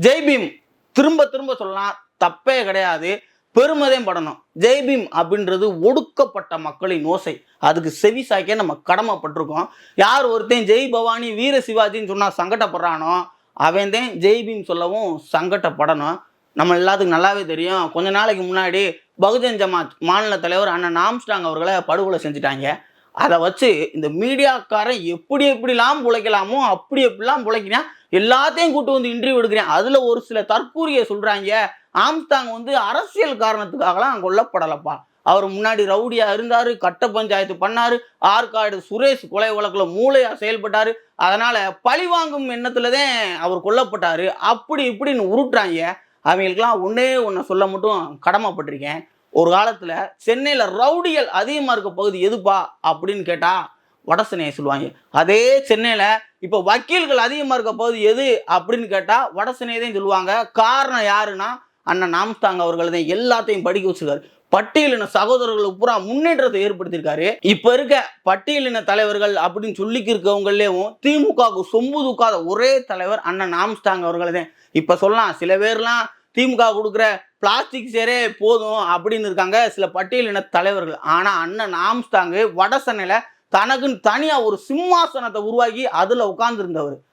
ஜெய்பீம் திரும்ப திரும்ப சொல்லலாம் தப்பே கிடையாது. பெருமதையும் படணும். ஜெய்பீம் அப்படின்றது ஒடுக்கப்பட்ட மக்களின் ஓசை. அதுக்கு செவி சாய்க்க நம்ம கடமைப்பட்டிருக்கோம். யார் ஒருத்தன் ஜெய் பவானி வீர சிவாஜின்னு சொன்னால் சங்கடப்படுறானோ அவன் தான் ஜெய்பீம் சொல்லவும் சங்கடப்படணும். நம்ம எல்லாத்துக்கும் நல்லாவே தெரியும். கொஞ்ச நாளைக்கு முன்னாடி பகுஜன் ஜமாத் மாநில தலைவர் அண்ணன் ஆம்ஸ்டாங் அவர்களை படுகொலை செஞ்சுட்டாங்க. அதை வச்சு இந்த மீடியாக்காரன் எப்படி எப்படிலாம் பிழைக்கலாமோ அப்படி எப்படிலாம் பிழைக்கிறேன் எல்லாத்தையும் கூட்டு வந்து இன்டர்வியூ எடுக்கிறேன். அதில் ஒரு சில தற்கூறிய சொல்கிறாங்க ஆம்ஸ்டாங் வந்து அரசியல் காரணத்துக்காகலாம் கொல்லப்படலப்பா. அவர் முன்னாடி ரவுடியா இருந்தாரு கட்ட பஞ்சாயத்து பண்ணாரு ஆற்காடு சுரேஷ் கொலை வழக்கில் மூளையா செயல்பட்டாரு. அதனால பழிவாங்கும் எண்ணத்தில் தான் அவர் கொல்லப்பட்டாரு. அப்படி இப்படின்னு உருட்டுறாங்க. அவங்களுக்கெல்லாம் ஒன்னே ஒன்று சொல்ல மட்டும் கடமைப்பட்டிருக்கேன். ஒரு காலத்தில் சென்னையில் ரவுடிகள் அதிகமாக இருக்க பகுதி எதுப்பா அப்படின்னு கேட்டால் வடசென்னையை சொல்லுவாங்க. அதே சென்னையில் இப்போ வக்கீல்கள் அதிகமாக இருக்க பகுதி எது அப்படின்னு கேட்டால் வடசென்னையை தான் சொல்லுவாங்க. காரணம் யாருன்னா அண்ணன் நாம்ஸ்தாங்க அவர்கள் தான் எல்லாத்தையும் படிக்க வச்சிருக்காரு. பட்டியலின சகோதரர்களுக்கு பூரா முன்னேற்றத்தை ஏற்படுத்தியிருக்காரு. இப்ப இருக்க பட்டியலின தலைவர்கள் அப்படின்னு சொல்லிக்கு இருக்கவங்களையும் திமுகவுக்கு சொம்பு தூக்காத ஒரே தலைவர் அண்ணன் நாம்ஸ்தாங்க அவர்கள் தான் இப்ப சொல்லலாம் சில பேர்லாம் திமுக கொடுக்குற பிளாஸ்டிக் சேரே போதும் அப்படின்னு இருக்காங்க சில பட்டியலின தலைவர்கள். ஆனால் அண்ணன் ஆம்ஸ்டாங்கு வட சென்னையில் தனக்குன்னு தனியாக ஒரு சிம்மாசனத்தை உருவாக்கி அதில் உட்காந்துருந்தவர்